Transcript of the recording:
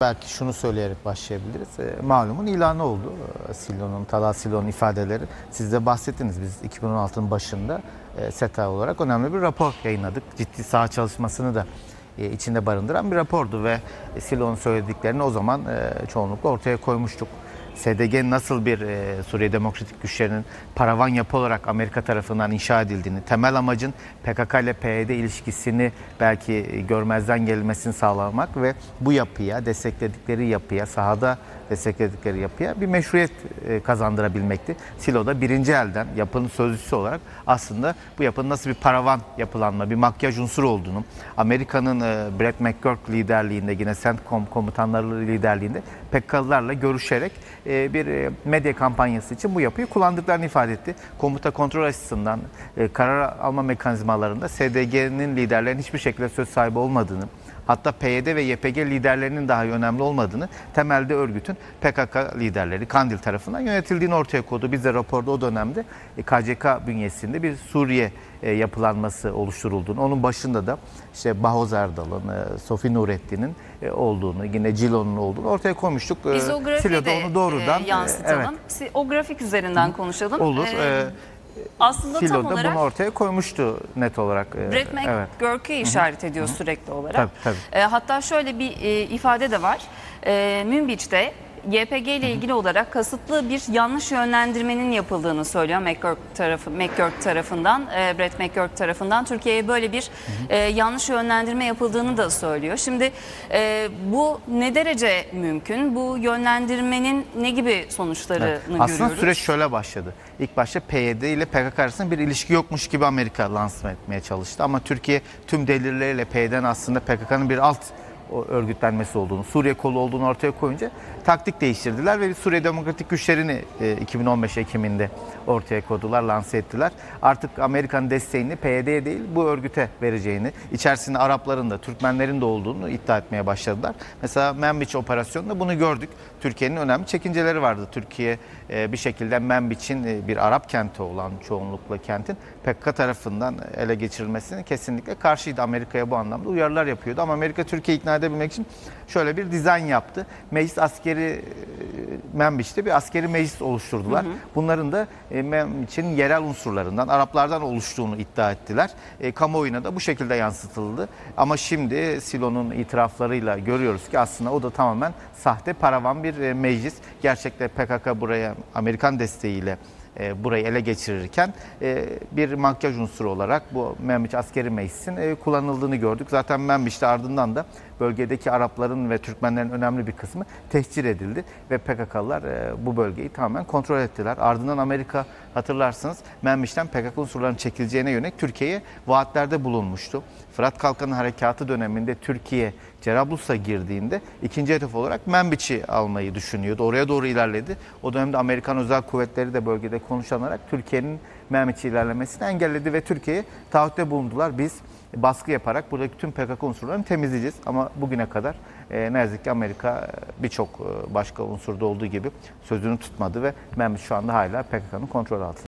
Belki şunu söyleyerek başlayabiliriz. E, malumun ilanı oldu. E, Silon'un, Talat Silon'un ifadeleri. Siz de bahsettiniz biz 2016'nın başında e, SETA olarak önemli bir rapor yayınladık. Ciddi saha çalışmasını da e, içinde barındıran bir rapordu ve Silon'un söylediklerini o zaman e, çoğunlukla ortaya koymuştuk. SDG nasıl bir e, Suriye Demokratik Güçlerinin paravan yapı olarak Amerika tarafından inşa edildiğini, temel amacın PKK ile PYD ilişkisini belki e, görmezden gelmesini sağlamak ve bu yapıya, destekledikleri yapıya, sahada destekledikleri yapıya bir meşruiyet e, kazandırabilmekti. Silo'da birinci elden yapının sözcüsü olarak aslında bu yapının nasıl bir paravan yapılanma, bir makyaj unsuru olduğunu, Amerika'nın e, Brett McGurk liderliğinde yine CENTCOM komutanları liderliğinde PKK'lılarla görüşerek e, bir e, medya kampanyası için bu yapıyı kullandıklarını ifade etti. Komuta kontrol açısından e, karar alma mekanizmalarında SDG'nin liderlerinin hiçbir şekilde söz sahibi olmadığını, hatta PYD ve YPG liderlerinin daha önemli olmadığını, temelde örgütün PKK liderleri Kandil tarafından yönetildiğini ortaya koydu. Biz de raporda o dönemde e, KCK bünyesinde bir Suriye e, yapılanması oluşturulduğunu, onun başında da işte Bahoz Erdal'ın, e, Sofi Nurettin'in e, olduğunu, yine Cilo'nun olduğunu ortaya koymuştuk. E, Biz o grafiği de onu doğrudan e, e, yansıtalım. evet, O grafik üzerinden konuşalım. olur. Ee, Aslında tam Silo'da olarak bunu ortaya koymuştu net olarak. E, Brett evet. İşaret ediyor sürekli olarak. Tabii, tabii. E, hatta şöyle bir e, ifade de var. E, Münbiç'te YPG ile ilgili olarak kasıtlı bir yanlış yönlendirmenin yapıldığını söylüyor McGurk tarafı McGurk tarafından, e, Brett McGurk tarafından Türkiye'ye böyle bir e, yanlış yönlendirme yapıldığını da söylüyor. Şimdi e, bu ne derece mümkün? Bu yönlendirmenin ne gibi sonuçlarını Evet. görüyoruz? Aslında süreç şöyle başladı. İlk başta PYD ile PKK arasında bir ilişki yokmuş gibi Amerika lansman etmeye çalıştı. Ama Türkiye tüm delilleriyle PYD'nin aslında PKK'nın bir alt örgütlenmesi olduğunu, Suriye kolu olduğunu ortaya koyunca taktik değiştirdiler ve Suriye Demokratik Güçlerini e, 2015 Ekim'inde ortaya koydular, lanse ettiler. Artık Amerika'nın desteğini PYD'ye değil bu örgüte vereceğini, içerisinde Arapların da Türkmenlerin de olduğunu iddia etmeye başladılar. Mesela Menbiç operasyonunda bunu gördük. Türkiye'nin önemli çekinceleri vardı. Türkiye e, bir şekilde Menbiç'in e, bir Arap kenti olan çoğunlukla kentin PKK tarafından ele geçirilmesine kesinlikle karşıydı. Amerika'ya bu anlamda uyarılar yapıyordu. Ama Amerika Türkiye'yi ikna edebilmek için şöyle bir dizayn yaptı. Meclis askeri e, Menbiç'te bir askeri meclis oluşturdular. Bunların da e, Menbiç'in yerel unsurlarından, Araplardan oluştuğunu iddia ettiler. E, kamuoyuna da bu şekilde yansıtıldı. Ama şimdi Silo'nun itiraflarıyla görüyoruz ki aslında o da tamamen sahte paravan bir e, meclis. Gerçekte PKK buraya Amerikan desteğiyle e, burayı ele geçirirken e, bir makyaj unsuru olarak bu Menbiç askeri meclisin e, kullanıldığını gördük. Zaten Menbiç'te ardından da bölgedeki Arapların ve Türkmenlerin önemli bir kısmı tehcir edildi ve PKK'lılar bu bölgeyi tamamen kontrol ettiler. Ardından Amerika hatırlarsınız Menbiç'ten PKK unsurlarının çekileceğine yönelik Türkiye'ye vaatlerde bulunmuştu. Fırat Kalkanı Harekatı döneminde Türkiye Cerablus'a girdiğinde ikinci hedef olarak Menbiç'i almayı düşünüyordu. Oraya doğru ilerledi. O dönemde Amerikan özel kuvvetleri de bölgede konuşlanarak Türkiye'nin Menbiç'i ilerlemesini engelledi ve Türkiye'ye taahhütte bulundular. Biz baskı yaparak buradaki tüm PKK unsurlarını temizleyeceğiz. Ama bugüne kadar e, ne yazık ki Amerika e, birçok e, başka unsurda olduğu gibi sözünü tutmadı ve Menbiç şu anda hala PKK'nın kontrol altında.